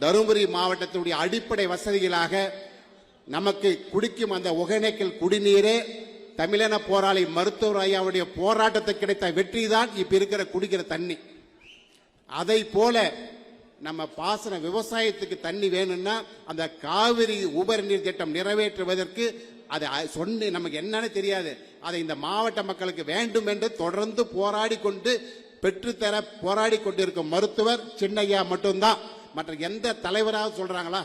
தருமபுரி மாவட்டத்தினுடைய அடிப்படை வசதிகளாக நமக்கு குடிக்கும் அந்த ஒகேனக்கல் குடிநீரே தமிழன போராளி மருத்துவர் ஐயாவுடைய போராட்டத்துக்கு கிடைத்த வெற்றி தான் இப்ப இருக்கிற குடிக்கிற தண்ணி. அதை போல நம்ம பாசன விவசாயத்துக்கு தண்ணி வேணும்னா அந்த காவிரி உபரி நீர் திட்டம் நிறைவேற்றுவதற்கு அதை சொன்ன நமக்கு என்னன்னு தெரியாது. அதை இந்த மாவட்ட மக்களுக்கு வேண்டும் என்று தொடர்ந்து போராடி கொண்டு பெற்றுத்தர போராடி கொண்டிருக்கும் மருத்துவர் சின்னையா மட்டும்தான். மற்ற எந்த தலைவராக சொல்றாங்களா?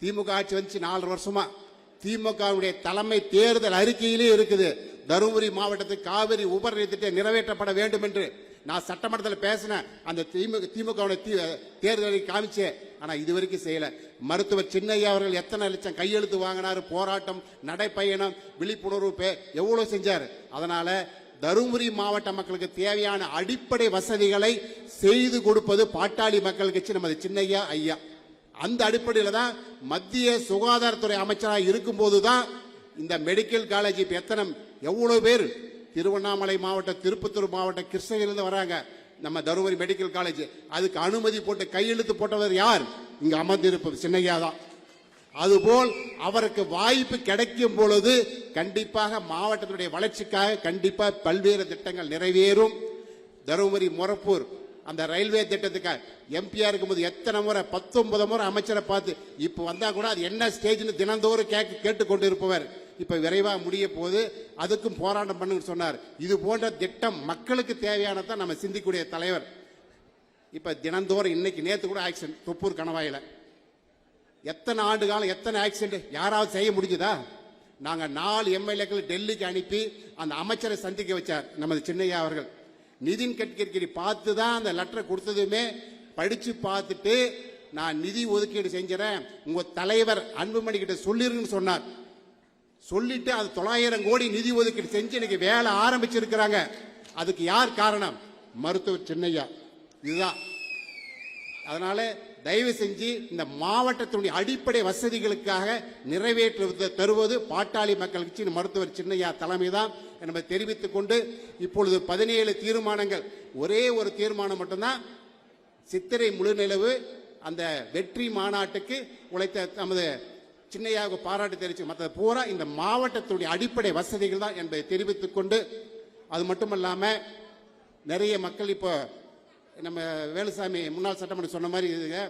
திமுக ஆட்சி வந்துச்சு நாலு வருஷமா. திமுகவுடைய தலைமை தேர்தல் அறிக்கையிலே இருக்குது. தருமபுரி மாவட்டத்துக்கு காவிரி உபரி திட்டம் நிறைவேற்றப்பட வேண்டும் என்று நான் சட்டமன்றத்தில் பேசினேன். அந்த திமுக திமுக தேர்தலை காமிச்சே. காமிச்சேன் ஆனா இதுவரைக்கும் செய்யல. மருத்துவர் சின்னையா அவர்கள் எத்தனை லட்சம் கையெழுத்து வாங்கினாரு? போராட்டம் நடைப்பயணம் விழிப்புணர்வு எவ்வளோ எவ்வளவு செஞ்சாரு? அதனால தருமபுரி மாவட்ட மக்களுக்கு தேவையான அடிப்படை வசதிகளை செய்து கொடுப்பது பாட்டாளி மக்கள் கட்சி நமது சின்னையா ஐயா. அந்த அடிப்படையில் தான் மத்திய சுகாதாரத்துறை அமைச்சராக இருக்கும்போது தான் இந்த மெடிக்கல் காலேஜ் இப்போ எத்தனை எவ்வளோ பேர் திருவண்ணாமலை மாவட்டம் திருப்பத்தூர் மாவட்டம் கிருஷ்ணகிரியிலிருந்து வராங்க. நம்ம தருமபுரி மெடிக்கல் காலேஜ் அதுக்கு அனுமதி போட்டு கையெழுத்து போட்டவர் யார்? இங்கே அமர்ந்திருப்பது சின்னையா தான். அதுபோல் அவருக்கு வாய்ப்பு கிடைக்கும் பொழுது கண்டிப்பாக மாவட்டத்தினுடைய வளர்ச்சிக்காக கண்டிப்பாக பல்வேறு திட்டங்கள் நிறைவேறும். தருமபுரி முரப்பூர் அந்த ரயில்வே திட்டத்துக்காக எம்பியா இருக்கும்போது எத்தனை முறை பத்தொன்பது முறை அமைச்சரை பார்த்து இப்போ வந்தா கூட அது என்ன ஸ்டேஜ்னு தினந்தோறும் கேட்க கேட்டுக்கொண்டு இருப்பவர் இப்போ விரைவாக முடிய போது அதுக்கும் போராட்டம் பண்ணுன்னு சொன்னார். இது போன்ற திட்டம் மக்களுக்கு தேவையானதான் நம்ம சிந்திக்கூடிய தலைவர். இப்போ தினந்தோறும் இன்னைக்கு நேற்று கூட ஆக்சிடென்ட் தொப்பூர் கணவாயில. எத்தனை ஆண்டு காலம் எத்தனை ஆக்சிடென்ட் யாராவது செய்ய முடிஞ்சுதா? நாங்க நாலு எம்எல்ஏக்கள் டெல்லிக்கு அனுப்பி அந்த அமைச்சரை சந்திக்க வச்சார் நமது சின்னையா அவர்கள். நிதின் கட்கரி பார்த்து தான் அந்த லெட்டரை கொடுத்ததுமே படிச்சு பார்த்துட்டு நான் நிதி ஒதுக்கீடு செஞ்சுறேன் உங்க தலைவர் அன்புமணி கிட்ட சொல்லிருங்கன்னு சொன்னார். சொல்லிட்டு அது தொள்ளாயிரம் கோடி நிதி ஒதுக்கீடு செஞ்சு இன்னைக்கு வேலை ஆரம்பிச்சிருக்கிறாங்க. அதுக்கு யார் காரணம்? மருத்துவர் சின்னையா. இதுதான். அதனால தயவு செஞ்சு இந்த மாவட்டத்தினுடைய அடிப்படை வசதிகளுக்காக நிறைவேற்று தருவது பாட்டாளி மக்கள் கட்சி மருத்துவர் சின்னையா தலைமை தான் என்பதை தெரிவித்துக் கொண்டு இப்பொழுது பதினேழு தீர்மானங்கள். ஒரே ஒரு தீர்மானம் மட்டும்தான். சித்திரை முழுநிலவு அந்த வெற்றி மாநாட்டுக்கு உழைத்த நமது சின்னையாக பாராட்டு தெரிவிச்சு மற்ற பூரா இந்த மாவட்டத்துடைய அடிப்படை வசதிகள் தான் என்பதை தெரிவித்துக் கொண்டு அது மட்டுமல்லாம நிறைய மக்கள் இப்போ நம்ம வேலுசாமி முன்னாள் சட்டமன்ற சொன்ன மாதிரி இதுங்க.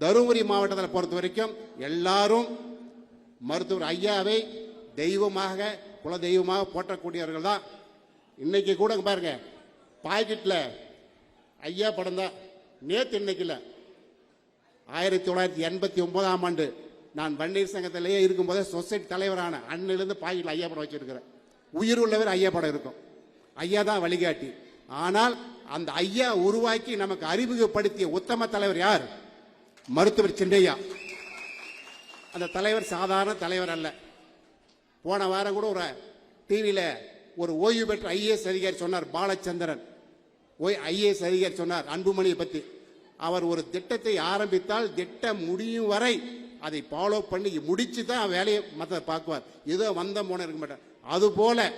தருமபுரி மாவட்டத்தில் பொறுத்த வரைக்கும் எல்லாரும் மருத்துவர் ஐயாவை தெய்வமாக குல தெய்வமாக போற்றக்கூடியவர்கள் தான். இன்னைக்கு கூட பாருங்க பாக்கெட்டில் ஐயா படம் தான். நேற்று இன்னைக்கு இல்லை. ஆயிரத்தி தொள்ளாயிரத்தி எண்பத்தி ஒன்பதாம் ஆண்டு நான் வன்னீர் சங்கத்திலேயே இருக்கும்போதே சொசைட்டி தலைவரான அண்ணிலிருந்து பாக்கெட்டில் ஐயா படம் வச்சுருக்கிறேன். உயிர் உள்ளவர் ஐயா படம் இருக்கும். ஐயா தான் வழிகாட்டி. ஆனால் அந்த ஐயா உருவாக்கி நமக்கு அறிமுகப்படுத்திய உத்தம தலைவர் யார்? மருத்துவர் சின்னையா. அந்த தலைவர் சாதாரண தலைவர் அல்ல. போன வாரம் கூட ஒரு டிவியில் ஒரு ஓய்வு பெற்ற ஐஏஎஸ் அதிகாரி சொன்னார் பாலச்சந்திரன். ஓய் ஐஏஎஸ் அதிகாரி சொன்னார் அன்புமணியை பத்தி. அவர் ஒரு திட்டத்தை ஆரம்பித்தால் திட்டம் முடியும் வரை அதை ஃபாலோ பண்ணி முடிச்சு தான் வேலையை மற்ற பார்க்குவார். ஏதோ வந்த போன இருக்க மாட்டார். அதுபோல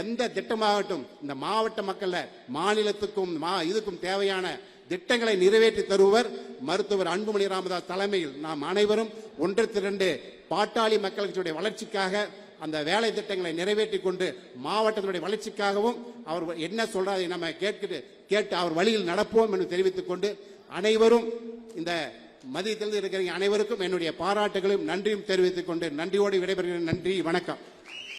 எந்த திட்டமாகட்டும் இந்த மாவட்ட மக்கள்ல மாநிலத்துக்கும் மா இதுக்கும் தேவையான திட்டங்களை நிறைவேற்றி தருவர் மருத்துவர் அன்புமணி ராமதாஸ் தலைமையில் நாம் அனைவரும் ஒன்று திரண்டு பாட்டாளி மக்களுடைய வளர்ச்சிக்காக அந்த வேலை திட்டங்களை நிறைவேற்றி கொண்டு மாவட்டத்தினுடைய வளர்ச்சிக்காகவும் அவர் என்ன சொல்றாரு நம்ம கேட்கிட்டு கேட்டு அவர் வழியில் நடப்போம் என்று தெரிவித்துக் கொண்டு அனைவரும் இந்த மதியத்திலிருந்து இருக்கிற அனைவருக்கும் என்னுடைய பாராட்டுகளையும் நன்றியும் தெரிவித்துக் கொண்டு நன்றியோடு விடைபெறுகிறேன். நன்றி வணக்கம்.